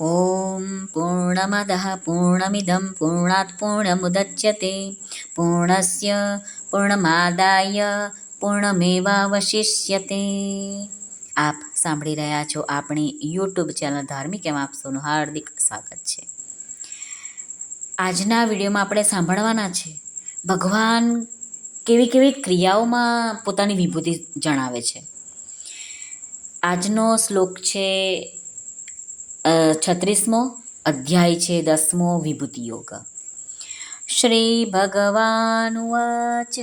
ॐ पूर्णमदः पूर्णमिदं पूर्णात् पूर्णमुदच्यते પૂર્ણસ્ય પૂર્ણમાદાય પૂર્ણમેવાવશિષ્યતે આપ સાંભળી રહ્યા છો આપણી યુટ્યુબ ચેનલ ધાર્મિક એમાં આપ સૌનું હાર્દિક સ્વાગત છે આજના વિડીયોમાં આપણે સાંભળવાના છે ભગવાન કેવી કેવી ક્રિયાઓમાં પોતાની વિભૂતિ જણાવે છે આજનો શ્લોક છે છત્રીસમો અધ્યાય છે, દસમો વિભૂતિ યોગ. શ્રી ભગવાન ઉવાચ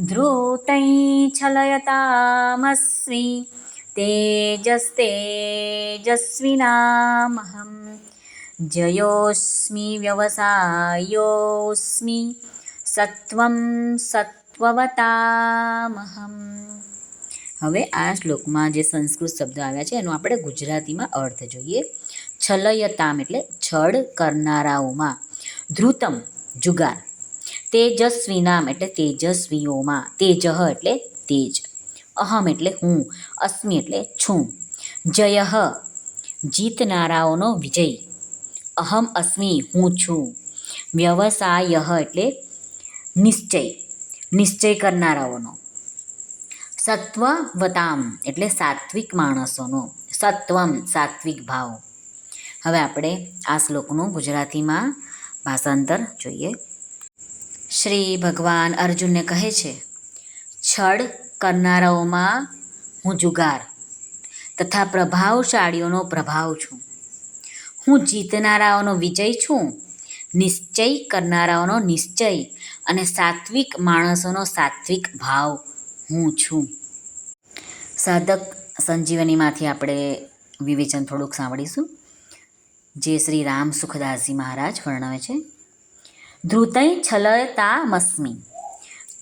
ધૃતૈ છલયતામસ્વી તેજસ્તેજસ્વિનામહં જયોસ્મિ વ્યવસાયોસ્મિ સત્વં સત્વવતામહં. હવે આ શ્લોકમાં જે સંસ્કૃત શબ્દ આવ્યા છે, એનો આપણે ગુજરાતીમાં અર્થ જોઈએ. છલયતામ એટલે છળ કરનારાઓમાં. ધ્રુતમ, જુગાર. તેજસ્વીનામ એટલે તેજસ્વીઓમાં. તેજહ એટલે તેજ. અહમ એટલે હું. અસ્મિ એટલે છું. જયહ જીતનારાઓનો વિજય. અહમ, અસ્મિ, હું છું. વ્યવસાય એટલે નિશ્ચય. નિશ્ચય કરનારાઓનો. સત્વવતામ, એટલે સાત્વિક માણસોનો. સત્વમ, સાત્વિક ભાવ. હવે આપણે આ શ્લોકનું ગુજરાતીમાં ભાષાંતર જોઈએ. શ્રી ભગવાન અર્જુનને કહે છે, છળ કરનારાઓમાં હું જુગાર તથા પ્રભાવશાળીઓનો પ્રભાવ છું. હું જીતનારાઓનો વિજય છું, નિશ્ચય કરનારાઓનો નિશ્ચય અને સાત્વિક માણસોનો સાત્વિક ભાવ. હું છું. સાધક સંજીવનીમાંથી આપણે વિવેચન થોડુંક સાંભળીશું. જે શ્રી રામ સુખદાસજી મહારાજ વર્ણવે છે. ધ્રુતૈ છલતામસ્મી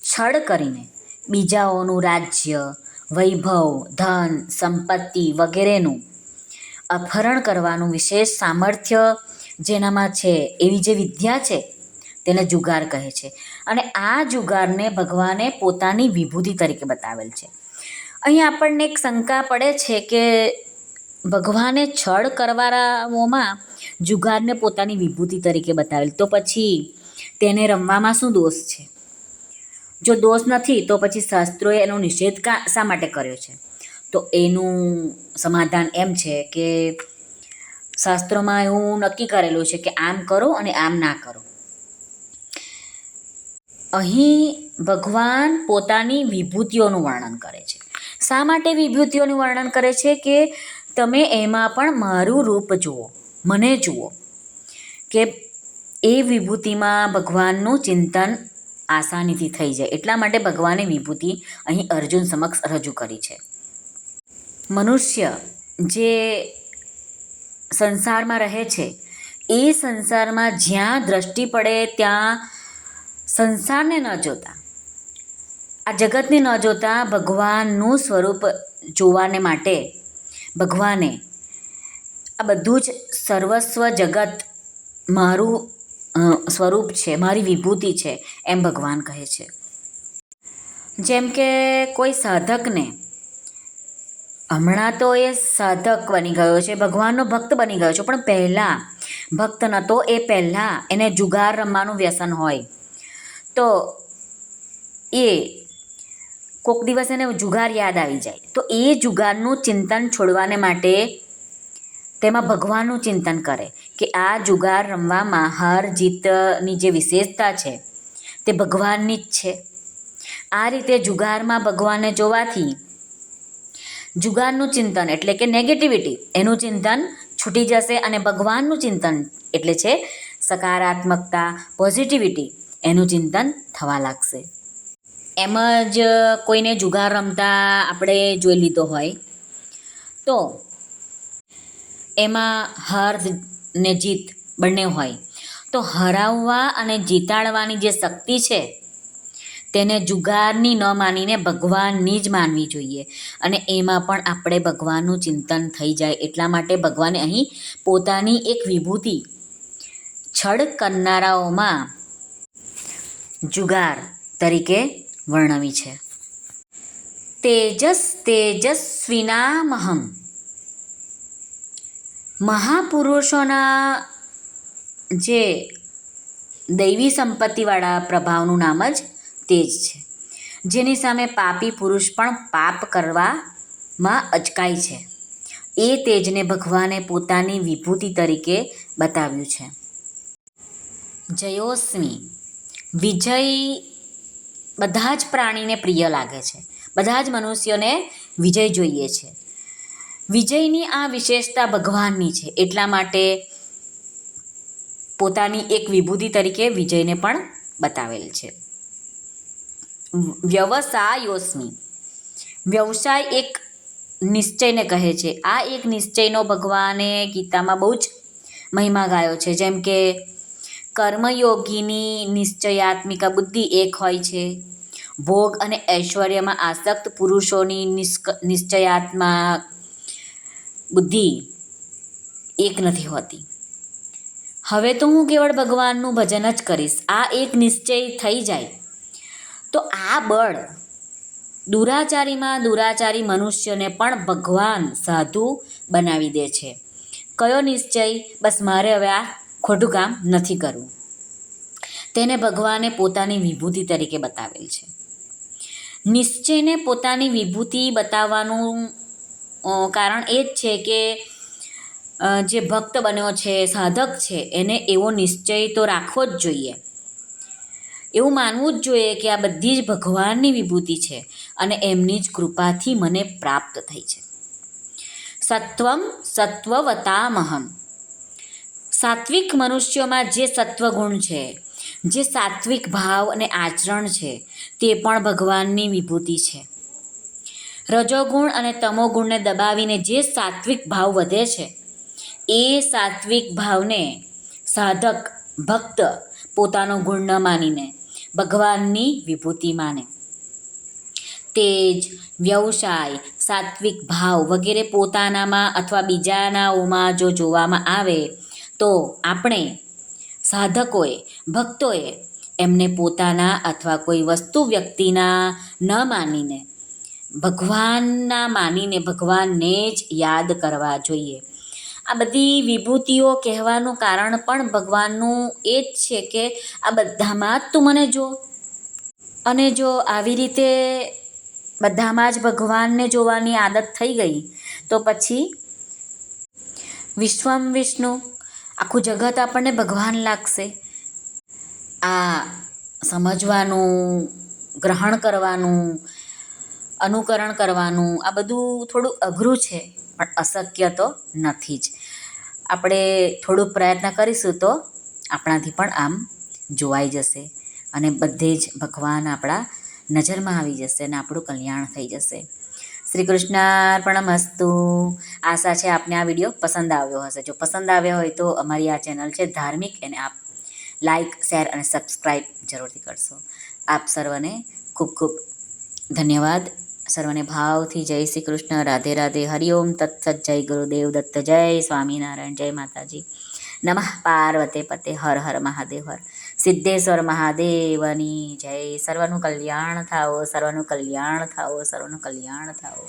છળ કરીને બીજાઓનું રાજ્ય, વૈભવ, ધન, સંપત્તિ વગેરેનું અપહરણ કરવાનું વિશેષ સામર્થ્ય જેનામાં છે એવી જે વિદ્યા છે તેને જુગાર કહે છે. અને આ જુગારને ભગવાને પોતાની વિભૂતિ તરીકે બતાવેલ છે. અહીં આપણને એક શંકા પડે છે કે ભગવાને છળ કરવારાઓમાં જુગારને પોતાની વિભૂતિ તરીકે બતાવેલ. તો પછી તેને રમવામાં શું દોષ છે? જો દોષ નથી, તો પછી શાસ્ત્રોએ એનો નિષેધ કા, શા માટે કર્યો છે? તો એનું સમાધાન એમ છે કે શાસ્ત્રોમાં એવું નક્કી કરેલું છે કે આમ કરો અને આમ ના કરો. અહીં ભગવાન પોતાની વિભૂતિઓનું વર્ણન કરે છે. શા માટે વિભૂતિઓનું વર્ણન કરે છે કે તમે એમાં પણ મારું રૂપ જુઓ, મને જુઓ, કે એ વિભૂતિમાં ભગવાનનું ચિંતન આસાનીથી થઈ જાય. એટલા માટે ભગવાને વિભૂતિ અહીં અર્જુન સમક્ષ રજૂ કરી છે. મનુષ્ય જે સંસારમાં રહે છે, એ સંસારમાં જ્યાં દ્રષ્ટિ પડે ત્યાં સંસારને ન જોતા. આ જગતને ન જોતા ભગવાનનું સ્વરૂપ જોવાને માટે ભગવાને આ બધું જ સર્વસ્વ જગત મારું સ્વરૂપ છે, મારી વિભૂતિ છે એમ ભગવાન કહે છે. જેમ કે કોઈ સાધકને, હમણાં તો એ સાધક બની ગયો છે, ભગવાનનો ભક્ત બની ગયો છે, પણ પહેલાં ભક્ત નહોતો એ પહેલાં એને જુગાર રમવાનું વ્યસન હોય. તો, એ. કોક દિવસ એને જુગાર યાદ આવી જાય. તો એ જુગારનું ચિંતન છોડવાને માટે તેમાં ભગવાનનું ચિંતન કરે કે આ જુગાર રમવામાં હાર જીતની જે વિશેષતા છે, તે ભગવાનની જ છે. આ રીતે જુગારમાં ભગવાનને જોવાથી જુગારનું ચિંતન એટલે કે નેગેટિવિટી એનું ચિંતન છૂટી જશે અને ભગવાનનું ચિંતન એટલે છે સકારાત્મકતા પોઝિટિવિટી એનું ચિંતન થવા લાગશે. એમ જ કોઈને જુગાર રમતા આપણે જોઈ લીધો હોય, તો એમાં હાર ને જીત બંને હોય. તો હરાવવા અને જીતાડવાની જે શક્તિ છે, તેને જુગારની ન માનીને ભગવાનની જ માનવી જોઈએ. અને એમાં પણ આપણે ભગવાનનું ચિંતન થઈ જાય, એટલા માટે ભગવાને અહીં પોતાની એક વિભૂતિ, છળ કરનારાઓમાં જુગાર તરીકે વર્ણવી છે. તેજસ તેજસ્વિનામહમ. મહાપુરુષોના જે દૈવી સંપત્તિવાળા પ્રભાવનું નામ જ તેજ છે. જેની સામે પાપી પુરુષ પણ પાપ કરવામાં અચકાય છે. એ તેજને ભગવાને પોતાની વિભૂતિ તરીકે બતાવ્યું છે. જયોસ્મી વિજય બધા જ પ્રાણીને પ્રિય લાગે છે. બધા જ મનુષ્યોને વિજય જોઈએ છે. વિજયની આ વિશેષતા ભગવાનની છે. એટલા માટે પોતાની એક વિભૂતિ તરીકે વિજયને પણ બતાવેલ છે. વ્યવસાયોસ્મી. વ્યવસાય એક નિશ્ચયને કહે છે. આ એક નિશ્ચયનો ભગવાને ગીતામાં બહુ જ મહિમા ગાયો છે. જેમ કે કર્મયોગીની નિશ્ચયાત્મિકા બુદ્ધિ એક હોય છે. ભોગ અને ઐશ્વર્યમાં આસક્ત પુરુષોની નિષ્ક, નિશ્ચયાત્મા, બુદ્ધિ એક નથી હોતી. હવે તો હું કેવળ ભગવાનનું ભજન જ કરીશ. આ એક નિશ્ચય થઈ જાય. તો આ બળ દુરાચારીમાં દુરાચારી મનુષ્યને પણ ભગવાન સાધુ બનાવી દે છે. કયો નિશ્ચય? બસ મારે હવે આ ખોટું કામ નથી કરવું. તેને ભગવાને પોતાની વિભૂતિ તરીકે બતાવેલ છે. નિશ્ચયને પોતાની વિભૂતિ બતાવવાનું કારણ એ જ છે કે જે ભક્ત બન્યો છે, સાધક છે, એને એવો નિશ્ચય તો રાખવો જ જોઈએ. એવું માનવું જ જોઈએ કે આ બધી જ ભગવાનની વિભૂતિ છે અને એમની જ કૃપાથી મને પ્રાપ્ત થઈ છે. સત્વમ સત્વવતામહમ. સાત્વિક મનુષ્યોમાં જે સત્વગુણ છે, જે સાત્વિક ભાવ અને આચરણ છે, તે પણ ભગવાનની વિભૂતિ છે. રજોગુણ અને તમોગુણને દબાવીને જે સાત્વિક ભાવ વધે છે, એ સાત્વિક ભાવને સાધક, ભક્ત પોતાનો ગુણ ન માનીને ભગવાનની વિભૂતિ માને. તેજ, વ્યવસાય, સાત્વિક ભાવ વગેરે પોતાનામાં અથવા બીજાનાઓમાં જો જોવામાં આવે તો આપણે સાધકોએ, ભક્તોએ એમને પોતાના અથવા કોઈ વસ્તુ વ્યક્તિના ન માનીને, ભગવાનના માનીને ભગવાનને જ યાદ કરવા જોઈએ. આ બધી વિભૂતિઓ કહેવાનું કારણ પણ ભગવાનનું એ જ છે કે આ બધામાં જ તું મને જો. અને જો આવી રીતે બધામાં જ ભગવાનને જોવાની આદત થઈ ગઈ, તો પછી વિશ્વમ વિષ્ણુ આખું જગત આપણને ભગવાન લાગશે. આ સમજવાનું, ગ્રહણ કરવાનું, અનુકરણ કરવાનું, આ બધું થોડું અઘરું છે, પણ અશક્ય તો નથી જ. આપણે થોડુંક પ્રયત્ન કરીશું તો આપણાથી પણ આમ જોવાઈ જશે અને બધે જ ભગવાન આપણા નજરમાં આવી જશે અને આપણું કલ્યાણ થઈ જશે. શ્રી કૃષ્ણાર્પણમસ્તુ આશા છે આપને આ વીડિયો પસંદ આવ્યો હશે. જો પસંદ આવ્યો હોય તો અમારી આ ચેનલ છે ધાર્મિક એને આપ લાઈક, શેર અને સબસ્ક્રાઈબ જરૂરથી કરશો. આપ સર્વને ખૂબ ખૂબ ધન્યવાદ. સર્વને ભાવથી જય શ્રી કૃષ્ણ. રાધે રાધે. હરિઓમ તત્સત જય ગુરુદેવ દત્ત જય સ્વામિનારાયણ. જય માતાજી. નમઃ. પાર્વતે પતે. હર હર મહાદેવ. હર. સિદ્ધેશ્વર મહાદેવની જય. સર્વનું કલ્યાણ થાઓ સર્વનું કલ્યાણ થાઓ સર્વનું કલ્યાણ થાઓ.